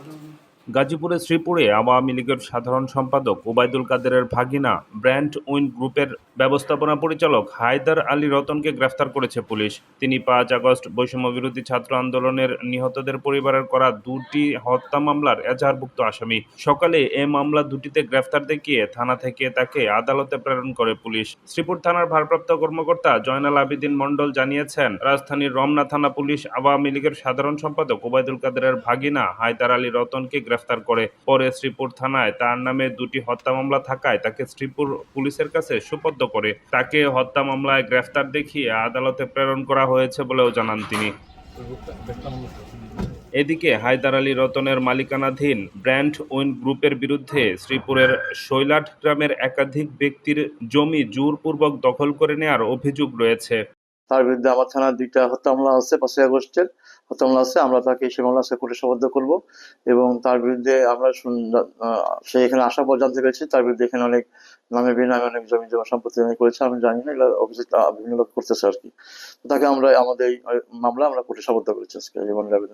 oder? গাজীপুরের শ্রীপুরে আওয়ামী লীগের সাধারণ সম্পাদক ওবায়দুল কাদেরের ভাগিনা ব্র্যান্ড উইন গ্রুপের ব্যবস্থাপনা পরিচালক হায়দার আলী রতনকে গ্রেফতার করেছে পুলিশ। তিনি পাঁচ আগস্ট বৈষম্য বিরোধী ছাত্র আন্দোলনের নিহতদের পরিবারের করা দুটি হত্যা মামলার এজাহারভুক্ত আসামি। সকালে এ মামলা দুটিতে গ্রেফতার দেখিয়ে থানা থেকে তাকে আদালতে প্রেরণ করে পুলিশ। শ্রীপুর থানার ভারপ্রাপ্ত কর্মকর্তা জয়নাল আবিদিন মণ্ডল জানিয়েছেন, রাজধানীর রমনা থানা পুলিশ আওয়ামী লীগের সাধারণ সম্পাদক ওবায়দুল কাদেরের ভাগিনা হায়দার আলী রতনকে গ্রেফতার করে। পরে শ্রীপুর থানায় তার নামে দুটি হত্যা মামলা থাকায় তাকে শ্রীপুর পুলিশের কাছে সুপর্দ করে। তাকে হত্যা মামলায় গ্রেফতার দেখিয়ে আদালতে প্রেরণ করা হয়েছে বলেও জানান তিনি। এদিকে হায়দার আলী রতনের মালিকানাধীন ব্র্যান্ড উইন গ্রুপের বিরুদ্ধে শ্রীপুরের শৈলাট গ্রামের একাধিক ব্যক্তির জমি জোরপূর্বক দখল করে নেওয়ার অভিযোগ রয়েছে। তার বিরুদ্ধে আমার থানার দুইটা হত্যা মামলা আছে, পাঁচই আগস্টের হত্যা মামলা আছে। আমরা তাকে সে মামলা আছে কোর্টে সবদ্ধ করব এবং তার বিরুদ্ধে আমরা সে এখানে আসার পর জানতে পেরেছি তার বিরুদ্ধে এখানে অনেক নামে বেনামে অনেক জমি জমা সম্পত্তি করেছে। আমি জানি না, এগুলো অফিসে বিভিন্ন লোক করতেছে আর কি। তাকে আমরা, আমাদের মামলা আমরা কোর্টে সবদ্ধ করেছি আজকে জীবনের আবেদন।